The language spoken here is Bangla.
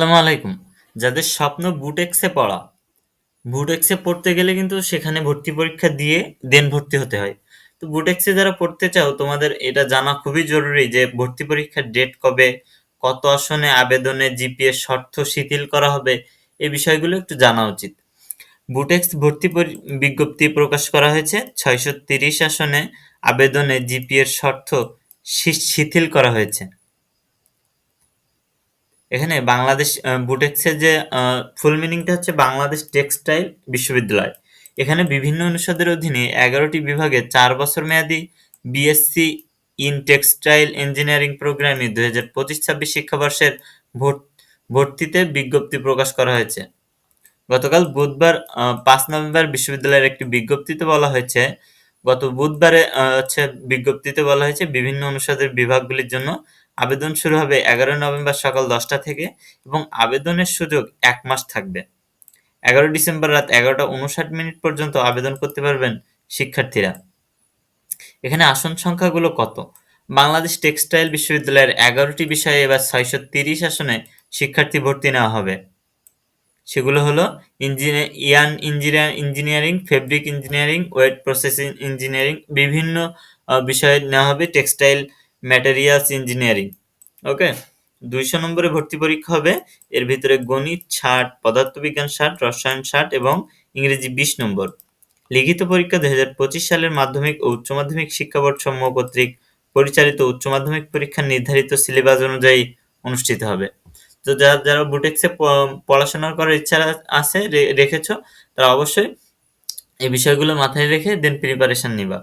আসসালামু আলাইকুম। যাদের স্বপ্ন বুটেক্সে পড়া, বুটেক্সে পড়তে গেলে কিন্তু সেখানে ভর্তি পরীক্ষা দিয়ে দেন ভর্তি হতে হয়। তো বুটেক্সে যারা পড়তে চাও, তোমাদের এটা জানা খুবই জরুরি যে ভর্তি পরীক্ষার ডেট কবে, কত আসনে আবেদনে জিপিএ শর্ত শিথিল করা হবে এই বিষয়গুলো একটু জানা উচিত। বুটেক্স ভর্তি বিজ্ঞপ্তি প্রকাশ করা হয়েছে, ছয়শো তিরিশ আসনে আবেদনে জিপিএর শর্ত শিথিল করা হয়েছে। এখানে বাংলাদেশ বুটেক্সের যে ফুল মিনিংটা হচ্ছে বাংলাদেশ টেক্সটাইল বিশ্ববিদ্যালয়। এখানে বিভিন্ন অনুষদের অধীনে এগারোটি বিভাগে চার বছর মেয়াদি বিএসসি ইন টেক্সটাইল ইঞ্জিনিয়ারিং প্রোগ্রামে দুই হাজার পঁচিশ ছাব্বিশ শিক্ষাবর্ষের ভর্তিতে বিজ্ঞপ্তি প্রকাশ করা হয়েছে। গতকাল বুধবার পাঁচ নভেম্বর বিশ্ববিদ্যালয়ের একটি বিজ্ঞপ্তিতে বলা হয়েছে, গত বুধবারে হচ্ছে বিজ্ঞপ্তিতে বলা হয়েছে বিভিন্ন অনুষদের বিভাগগুলির জন্য আবেদন শুরু হবে এগারো নভেম্বর সকাল দশটা থেকে এবং আবেদনের সুযোগ এক মাস থাকবে। এগারো ডিসেম্বর রাত এগারোটা উনষাট মিনিট পর্যন্ত আবেদন করতে পারবেন শিক্ষার্থীরা। এখানে আসন সংখ্যাগুলো কত? বাংলাদেশ টেক্সটাইল বিশ্ববিদ্যালয়ের এগারোটি বিষয়ে এবার ছয়শো তিরিশ আসনে শিক্ষার্থী ভর্তি নেওয়া হবে। সেগুলো হলো engineer yarn engineer, engineering, fabric engineering, wet processing engineering বিভিন্ন বিষয়ে নেওয়া হবে টেক্সটাইল ম্যাটেরিয়ালস ইঞ্জিনিয়ারিং, ওকে? দুইশো নম্বরে ভর্তি পরীক্ষা হবে, এর ভিতরে গণিত ষাট, পদার্থবিজ্ঞান ষাট, রসায়ন ষাট এবং ইংরেজি বিশ নম্বর। লিখিত পরীক্ষা দুই হাজার পঁচিশ সালের মাধ্যমিক ও উচ্চ মাধ্যমিক শিক্ষা বোর্ড সমূহ কর্তৃক পরিচালিত উচ্চ মাধ্যমিক পরীক্ষার নির্ধারিত সিলেবাস অনুযায়ী অনুষ্ঠিত হবে। তো যারা যারা বুটেক্সে পড়াশোনা করার ইচ্ছা আছে রেখেছ, তারা অবশ্যই এই বিষয়গুলো মাথায় রেখে দেন প্রিপারেশন নিবা।